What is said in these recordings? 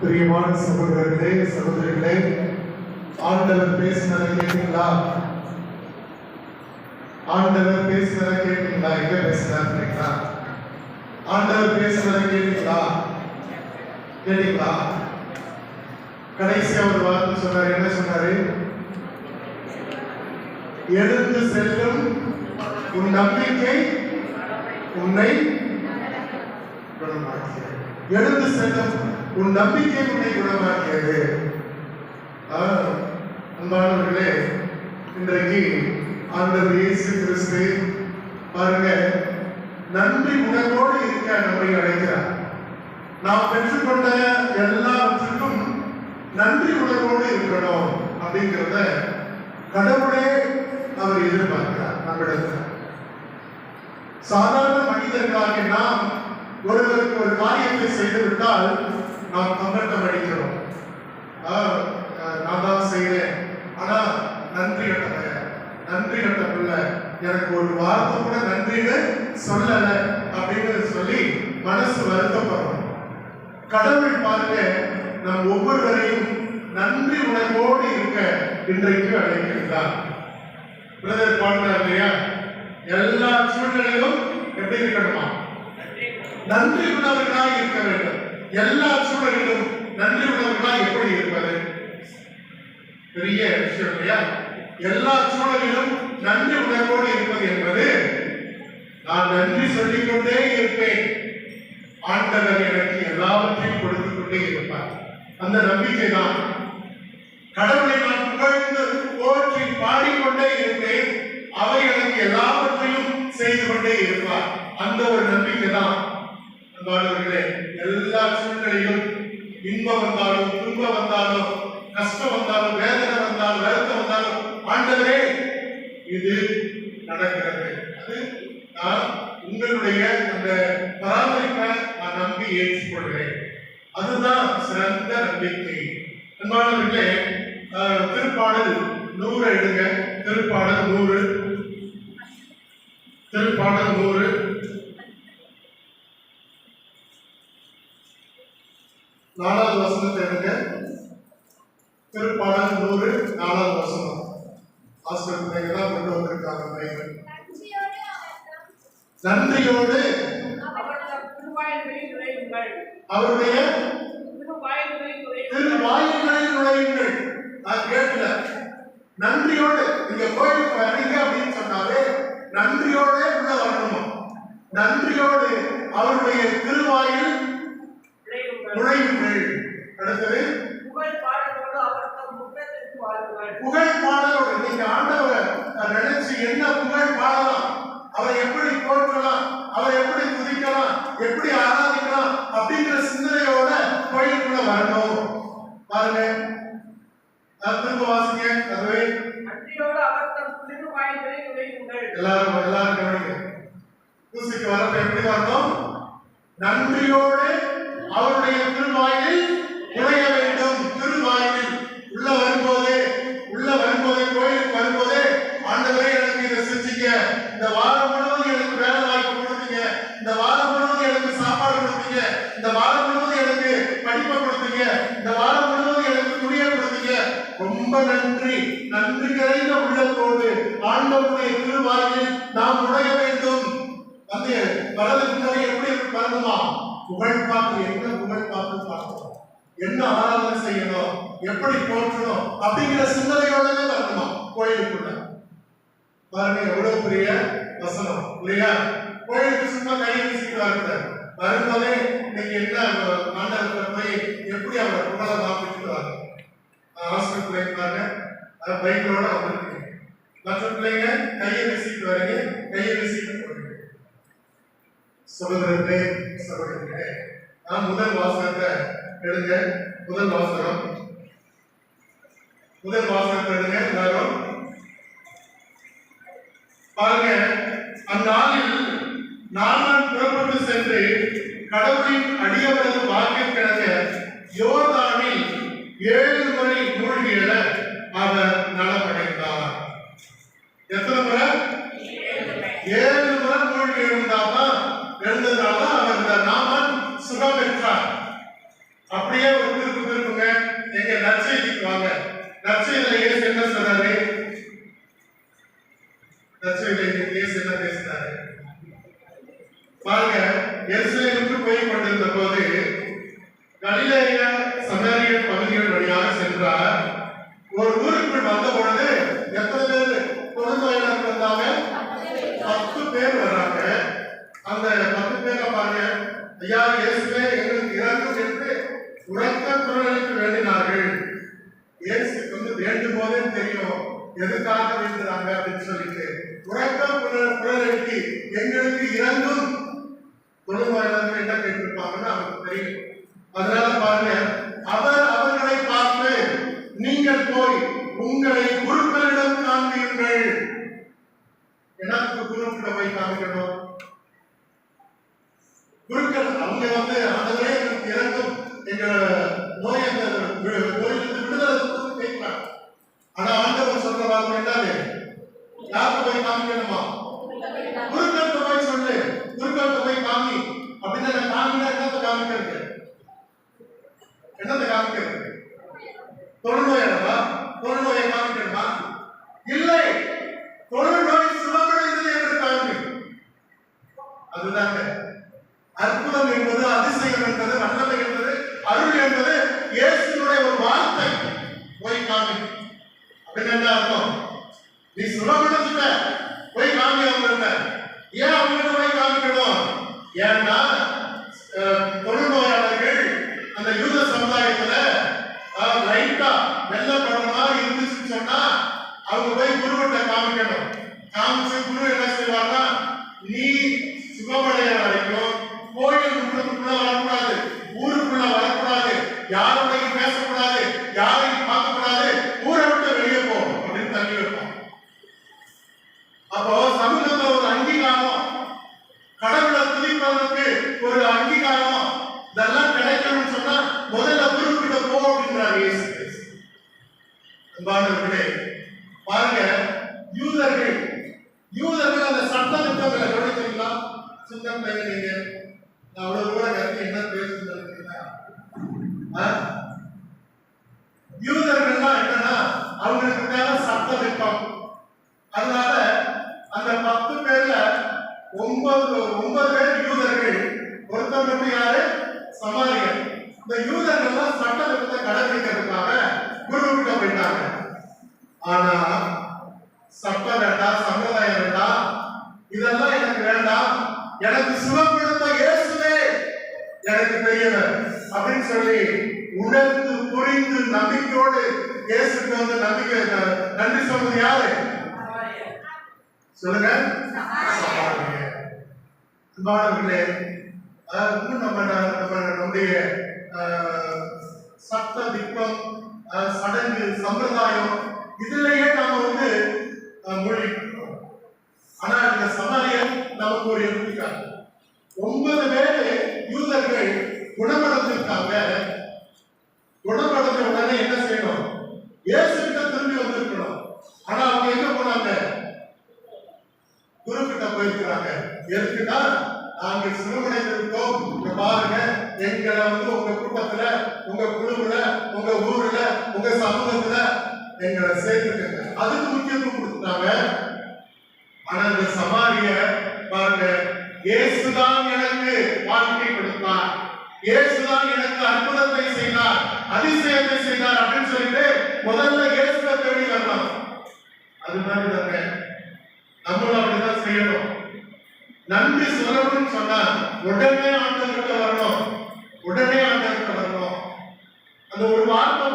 பிரியமான சகோதரர்களே சகோதரிகளே ஆண்டவர் பேசினதை கேட்டீங்களா? ஆண்டவர் பேசினதை கேட்டீங்களா? எங்க பேசினார் தெரியுங்களா? ஆண்டவர் பேசினதை கேட்டீங்களா? கேட்டீங்களா? கடைசியா ஒரு வார்த்தை சொன்னார். என்ன சொன்னாரு? எழுந்து செல்லும் உன் நம்பிக்கை உன்னை குணமாக்கியது. எழுந்து செல்லும் உன் நம்பிக்கை உன்னை குணமாக்கியது. அன்பானவர்களே இன்றைக்கு அந்த இயேசு கிறிஸ்து பாருங்க நன்றி உணர்வோடு இருக்க நம்மை அழைக்கிறார். நாம் பெற்றுக்கொண்ட எல்லாவற்றுக்கும் நன்றி உணர்வோடு இருக்கணும் அப்படிங்கிறத கடவுளே அவர் எதிர்பார்க்கிறார் நம்மிடத்தில். சாதாரண மனிதர்களாக நாம் ஒருவருக்கு ஒரு காரியத்தை செய்துவிட்டால் நாம் கம்பட்டம் அடிக்கிறோம். ஆ, நான் தான் செய்கிறேன் ஆனா நன்றி கட்டல நன்றி கட்டக்குள்ள எனக்கு ஒரு வார்த்தை கூட நன்றின்னு சொல்லல அப்படின்னு சொல்லி மனசு வருத்தப்படுறோம் கடவுள் பாருங்க நம் ஒவ்வொருவரையும் நன்றி உணர்வோடு இருக்க இன்றைக்கு அழைக்கின்றார். பிரதர் பாடுறார் இல்லையா? எல்லா சூழ்நிலையிலும் எப்படி இருக்கணுமா? நன்றி உள்ளவர்களாக இருக்க வேண்டும். எல்லா சூழலிலும் நன்றி உள்ளவர்களாய் எப்படி இருப்பது? பெரிய விஷயம் இல்லையா? எல்லா சூழலிலும் நன்றி உணர்வோடு இருப்பது என்பது நான் நன்றி சொல்லிக்கொண்டே இருப்பேன். ஆண்டவர் எனக்கு எல்லாவற்றையும் கொடுத்துக் கொண்டே இருப்பார். அந்த நம்பிக்கை தான். கடவுளை நான் புகழ்ந்து போற்றி பாடிக்கொண்டே இருப்பேன். அவை எனக்கு எல்லாவற்றையும் செய்து கொண்டே இருப்பார். அந்த ஒரு நம்பிக்கை தான். அன்பானவர்களே எல்லா சூழ்நிலையிலும் இன்பம் வந்தாலும் துன்பம் வந்தாலும் கஷ்டம் வந்தாலும் வேதனை வந்தாலும் வருத்தம் வந்தாலும் ஆண்டவரே இது நடக்கிறது. அது நான் உங்களுடைய அந்த பராமரிப்பை நான் நம்பி ஏற்றுக்கொள்கிறேன். அதுதான் சிறந்த நம்பிக்கை. அன்பானவர்களே திருப்பாடல் நூறு எடுங்க. திருப்பாடல் நூறு. திருப்பாடல் நூறு. திருப்பாடல் நூறு நாலாவது வசனம் ஆசிரியர் தான் கொண்டு வந்திருக்காங்க. நன்றியோடு. அவருடைய. திரு வாயில்களில் நுழையுங்கள் நான் கேட்கல நன்றியோடு நீங்க கோயிலுக்கு வர்றீங்க அப்படின்னு சொன்னாலே நன்றியோட உள்ள வரணுமா நன்றியோடு அவருடைய திருவாயில் நுழையுங்கள். அடுத்தது புகழ் பாடலோடு அவர். புகழ் பாடலோடு நீங்க ஆண்டவரை நினைச்சு என்ன புகழ் பாடலாம் அவரை எப்படி போற்றலாம் அவரை எப்படி துதிக்கலாம் எப்படி ஆராதிக்கலாம் அப்படிங்கிற சிந்தனையோட கோயிலுக்குள்ள வரணும் பாருங்க நான் திரும்ப வாசிங்க அதுவே நன்றியோடு அவர் தம் திருவாயில்களில் நுழையுங்கள். எல்லாரும் எல்லாரும் கவனிங்க பூசிக்கு வரப்ப எப்படி வரணும் நன்றியோடு அவருடைய திருவாயில் நுழைய வேண்டும் திருவாயில் உள்ள வரும்போதே உள்ள வரும்போதே கோயிலுக்கு வரும்போதே ஆண்டவரே எனக்கு இதை செஞ்சீங்க இந்த வாரம் முழுவதும் எனக்கு வேலை வாய்ப்பு கொடுத்தீங்க இந்த வாரம் முழுவதும் எனக்கு சாப்பாடு கொடுத்தீங்க இந்த வாரம் முழுவதும் எனக்கு படிப்பை கொடுத்தீங்க இந்த வாரம் முழுவதும் எனக்கு துணியை கொடுத்தீங்க ரொம்ப நன்றி நன்றி நிறைந்த உள்ளத்தோடு ஆண்டவருடைய திருவாயில் நாம் நுழைய வேண்டும் வந்து வலது பின்னாடி எப்படி இருக்கு பாருங்கம்மா புகழ் பார்த்து என்ன புகழ் பார்த்து பார்க்கணும் என்ன ஆராதனை செய்யணும்? எப்படி போற்றணும்? அப்படிங்கிற சிந்தனையோடவே வரணும் கோயிலுக்குள்ள. பாருங்க எவ்வளவு பெரிய வசனம். இல்லையா? கோயிலுக்கு சும்மா கை வீசிக்கிறாங்க வரும்போதே இன்னைக்கு என்ன ஆண்டவர்கிட்ட போய் எப்படி அவரை புகழ காப்பிட்டு வாங்க? ஹாஸ்டல் பைக்கோட வந்திருக்கு மற்ற பிள்ளைங்க கையை வீசிட்டு வரீங்க. கையை வீசி சகோதரர்களே சகோதரர்களே நான் முதல் வாசகத்தை எடுங்க. முதல் வாசகம். முதல் வாசகத்தை எடுங்க. எல்லாரும் பாருங்க அந்நாளில் நான் புறப்பட்டு சென்று கடவுளின் அடியவரது வாக்கிற்கிணங்க யோர்தானில் ஏழு முறை மூழ்கியல அவர் நலமடைந்தார் எத்தனை முறை ஏழு முறை மூழ்கி எழுந்ததுனால தான் அவர் இந்த நாமன் சுகம் பெற்றார் அப்படியே ஒரு திருப்பி சென்றார் ஒரு ஊருக்குள் வந்த பொழுது எத்தனை பேர் தொழுநோயாளர் வந்தாங்க பத்து பேர் வர்றாங்க. அந்த பத்து பேரை பாருங்க. ஐயா இயேசுவே எங்களுக்கு இறங்கும் என்று உறக்க குரலுக்கு வேண்டினார்கள். இயேசுக்கு வந்து வேண்டும் போதே தெரியும் எதுக்காக வேண்டுறாங்க அப்படின்னு சொல்லிட்டு. உறக்க குரல் குரலுக்கு எங்களுக்கு இறங்கும் தொழுநோயாளர்கள் என்ன கேட்டிருப்பாங்கன்னு அவருக்கு தெரியும். அதனால பாருங்க அவர் அவர்களை பார்த்து நீங்கள் போய் உங்களை குருக்களிடம் காண்பீர்கள் எனக்கு குருக்கிட்ட போய் காமிக்கணும் குருக்கள் அவங்க வந்து ஆண்டவரே எங்களுக்கு இறங்கும் எங்க நோய் அந்த வி- நோயிலிருந்து விடுதலை கொடுத்து கேட்கிறாங்க ஆனா ஆண்டவர் சொல்ற வார்த்தை என்னது யாருக்கு போய் காமிக்கணுமா குருக்கள்கிட்ட போய் சொல்லு குருக்கள்கிட்ட போய் காமி அப்படின்னு நான் காமினா என்னத்தை காமிக்கிறது என்னத்தை காமிக்கிறது தொழுநோயடமா தொழுநோயை காமிக்கணுமா இல்லை. தொழுநோய் சுகமடைந்தது என்று காமி அதுதாங்க. அற்புதம் என்பது அதிசயம் என்பது வல்லமை என்பது அருள் என்பது இயேசுனுடைய ஒரு வார்த்தை. போய் காமி. அப்படின்னு என்ன அர்த்தம்? நீ சுகமடைஞ்சுட்ட போய் காமி அவங்க ஏன் அவங்கள்ட்ட போய் காமிக்கணும்? ஏன்னா அவங்க போய் குருவிட்ட காமிக்கணும். காமிச்சு குரு என்ன செய்வார்னா நீ சிவமடைய வரைக்கும் கோயில் முற்றத்துக்குள்ள வரக்கூடாது ஊருக்குள்ள வரக்கூடாது யாரோடையும் பேசக்கூடாது யாரையும் பார்க்கக்கூடாது ஊரை விட்டு வெளியே போ அப்படின்னு தள்ளி வைப்போம் அப்போ சமூகத்துல ஒரு அங்கீகாரம் கடவுளை துதிப்பதற்கு ஒரு அங்கீகாரம் இதெல்லாம் கிடைக்கணும்னு சொன்னா முதல்ல குருக்கிட்ட போ அப்படின்றார் இயேசு கிறிஸ்து. அன்பானவர்களே பாருங்க யூதர்கள் யூதர்கள் அந்த சட்ட திட்டங்களை கவனிச்சீங்களா சின்ன பிள்ளைங்க நீங்க நான் அவ்வளவு கூட கருத்து என்ன பேசுறதுன்னா யூதர்கள்லாம் என்னன்னா அவங்களுக்கு தேவை சட்ட திட்டம். அதனால அந்த பத்து பேர்ல ஒன்பது ஒன்பது பேர் யூதர்கள் ஒருத்தர் மட்டும் யாரு? சமாரியர். இந்த யூதர்கள்லாம் சட்ட திட்டத்தை கடைபிடிக்கிறதுக்காக குரு கிட்ட போயிட்டாங்க. ஆனா சட்டம் வேண்டாம் சம்பிரதாயம் வேண்டாம் இதெல்லாம் எனக்கு வேண்டாம். எனக்கு சுகப்படுத்த இயேசுவே எனக்கு பெரியவர். அப்படின்னு சொல்லி உணர்ந்து புரிந்து நம்பிக்கையோடு இயேசுக்கு வந்து நம்பிக்கை நன்றி சொல்றது யாரு? சொல்லுங்க. சமாரியர். அன்பானவர்களே அஹ், நம்ம நம்ம நம்முடைய சத்த சட்ட சடங்கு சம்பிரதாயம் இதுலயே நாம வந்து அஹ், மூழ்கிட்டோம் ஆனா இந்த சமாரியர் நமக்கு ஒரு எடுத்துக்காட்டு. ஒன்பது பேரு யூதர்கள் குணமடைஞ்சிருக்காங்க. குணமடைஞ்ச உடனே என்ன செய்யணும்? இயேசு கிட்ட திரும்பி வந்திருக்கணும். ஆனா அவங்க என்ன போனாங்க? குருக்கிட்ட போயிருக்கிறாங்க. எதுக்குன்னா நாங்க சிறுமடைந்திருக்கோம். இங்க பாருங்க எங்களை வந்து உங்க கூட்டத்துல உங்க குழுவுல உங்க ஊர்ல உங்க சமூகத்துல எங்களை சேர்த்துக்கங்க. அதுக்கு முக்கியத்துவம் கொடுத்துட்டாங்க. ஆனா இந்த சமாரிய பாருங்க இயேசுதான் எனக்கு வாழ்க்கை கொடுத்தார் இயேசுதான் எனக்கு அற்புதத்தை செய்தார் அதிசயத்தை செய்தார் அப்படின்னு சொல்லிட்டு முதல்ல இயேசுவை தேடி வரலாம் அது மாதிரி தாங்க நம்மளும் அப்படிதான் செய்யணும். நன்றி சொல்லணும்னு சொன்னா உடனே ஆண்டவர்கிட்ட வரணும். உடனே ஆண்டவர்கிட்ட வரணும். அந்த ஒரு வார்த்தை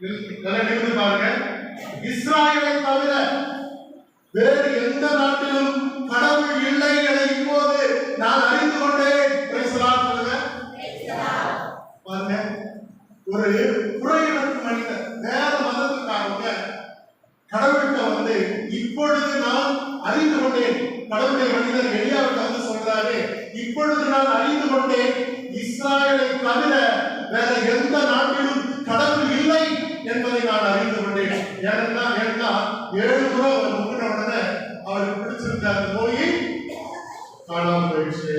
நல்லா நினைவு பாருங்க. இஸ்ராயலை தவிர வேறு எந்த நாட்டிலும் கடவுள் இல்லை என இப்போது நான் அறிந்து கொண்டேன். பாருங்க. ஒரு புறையிடத்து மனிதர் வேற மதத்துக்காரங்க கடவுள்கிட்ட வந்து இப்பொழுது நான் அறிந்து கொண்டேன். கடவுளுடைய மனிதர் எளியாவிட்ட வந்து சொல்றாரு இப்பொழுது நான் அறிந்து கொண்டேன். இஸ்ராயலை தவிர ஏன்னா ஏன்னா ஏழு முறை அவர் முன்ன உடனே அவருக்கு பிடிச்சிருந்த அந்த நோய் காணாம போயிடுச்சு.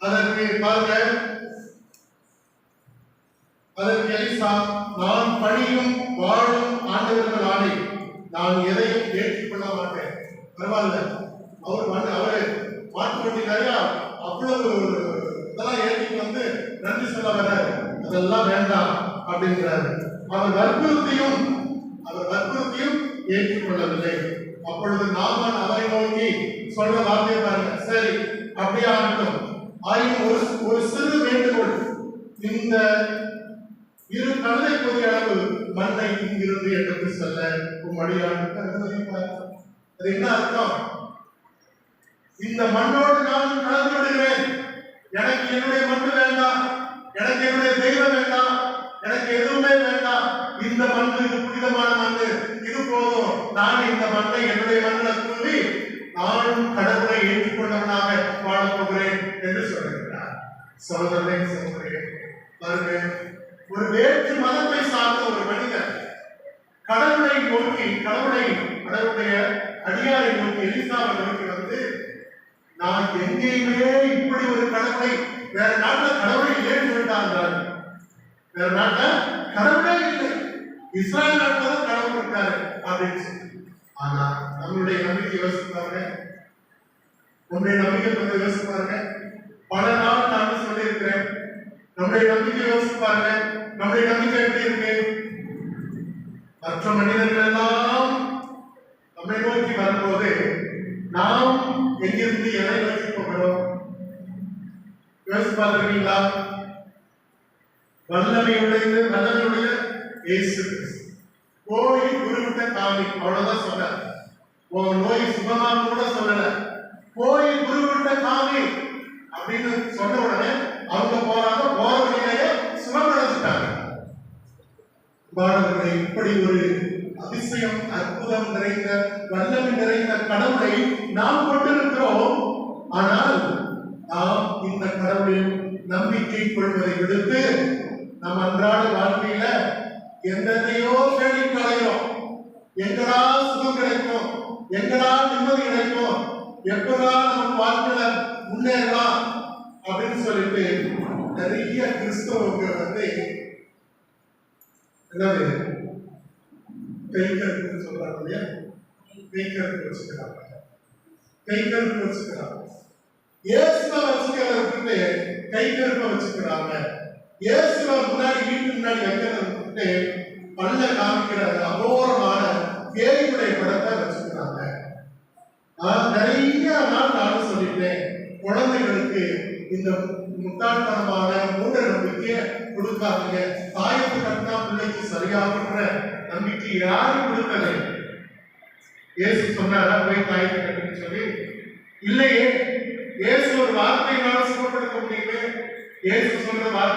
அதற்கு பாருங்க அதற்கு எலிசா நான் பணியும் வாழும் ஆண்டவர்கள் ஆணை நான் எதையும் ஏற்றுக்கொள்ள மாட்டேன் பரவாயில்ல. அவர் வந்து அவரு மாட்டு வண்டி நிறையா அவ்வளவு இதெல்லாம் ஏற்றிட்டு வந்து நன்றி சொல்ல வர்றாரு. அதெல்லாம் வேண்டாம் அப்படிங்கிறாரு. அவர் வற்புறுத்தியும் அவர் வற்புறுத்தியும் ஏற்றுக்கொள்ளவில்லை. அப்பொழுது நாமன் அவரை நோக்கி சொல்ற வார்த்தையை பாருங்க சரி அப்படியே ஆகட்டும் ஆயினும் ஒரு ஒரு சிறு வேண்டுகோள். இந்த இரு கல்லை பொதி அளவு மண்ணை இங்கிருந்து எடுத்து செல்ல உம்மடியானுக்கு அனுமதிப்பார் அது என்ன அர்த்தம்? இந்த மண்ணோடு நான் கலந்து விடுகிறேன். எனக்கு என்னுடைய மண்ணு வேண்டாம். எனக்கு என்னுடைய தெய்வம் வேண்டாம். எனக்கு எதுவுமே வேண்டாம். இந்த மண்ணு இது புனிதமான மண்ணு. இது போதும். நான் இந்த மண்ணை என்னுடைய மண்ணில் தூவி நானும் கடவுளை ஏற்றுக்கொண்டவனாக வாழப் போகிறேன் என்று சொல்லுகிறார் சகோதரனை சொல்கிறேன் பாருங்க. ஒரு வேற்று மதத்தை சார்ந்த ஒரு மனிதன் கடவுளை நோக்கி கடவுளை கடவுளுடைய அடியாரை நோக்கி எலிசாவை நோக்கி வந்து நான் எங்கேயுமே இப்படி ஒரு கடவுளை வேற நாட்டில் கடவுளை இல்லைன்னு சொல்லிட்டாங்க வேற நாட்டுல கடவுளே இல்லை. இஸ்ராயல் நாட்டுல தான் கடவுள் இருக்காரு அப்படின்னு சொல்லி ஆனா நம்மளுடைய நம்பிக்கை யோசிச்சு பாருங்க. நம்பிக்கை கொஞ்சம் யோசிச்சு பாருங்க. பல நாள் நான் சொல்லியிருக்கிறேன். நம்முடைய நம்பிக்கை யோசிச்சு பாருங்க. நம்முடைய நம்பிக்கை எப்படி இருக்கு? மற்ற மனிதர்கள் எல்லாம் நம்மை நோக்கி வரும்போது நாம் எங்கிருந்து எதை நோக்கி போகிறோம்? யோசிச்சு வல்லமையுடைய வல்லமையுடைய இயேசு கிறிஸ்து. குருவிட்ட காமி அவ்வளவுதான் சொன்னார். உன் நோய் சுகமாக கூட சொல்லல. கோயில் குருவிட்ட காமி அப்படின்னு சொன்ன உடனே அவங்க போறாங்க போற வழியிலேயே சுகமடைஞ்சிட்டாங்க பாடல்களை இப்படி ஒரு அதிசயம் அற்புதம் நிறைந்த வல்லமை நிறைந்த கடவுளை நாம் கொண்டிருக்கிறோம். ஆனால் நாம் இந்த கடவுளின் நம்பிக்கை கொள்வதை விடுத்து நம் அன்றாட வாழ்க்கையில எந்தெந்தையோ தேடி கலைகிறோம் எங்கடா சுகம் கிடைக்கும்? எங்கடா நிம்மதி கிடைக்கும்? எப்படா நம்ம வாழ்க்கையில முன்னேறலாம் அப்படின்னு சொல்லிட்டு நிறைய கிறிஸ்தவங்க வந்து என்னது? கை கருப்புன்னு சொல்றாங்க இல்லையா? கை கருப்பு வச்சுக்கிறாங்க. கை கருப்பு வச்சுக்கிறாங்க. இயேசுவை வச்சுக்கிறதுக்கு கை கருப்பை வச்சுக்கிறாங்க. இயேசுவை முன்னாடி வீட்டு முன்னாடி வைக்கிறத பல்ல காமிக்கிற அகோரமான பேயுடைய படத்தை வச்சுக்கிறாங்க நான் நிறைய நாள் நானும் சொல்லிட்டேன் குழந்தைகளுக்கு இந்த முட்டாள்தனமான மூட நம்பிக்கையை கொடுக்காதீங்க. தாயத்து கட்டினா பிள்ளைக்கு சரியாகுன்ற நம்பிக்கை யாரும் கொடுக்கலை. இயேசு சொன்னாரா போய் தாயத்தை கட்டுன்னு சொல்லி? இல்லையே. இயேசு ஒரு வார்த்தையினால சுகப்படுத்த முடியுமே? இயேசு சொல்ற வார்த்தை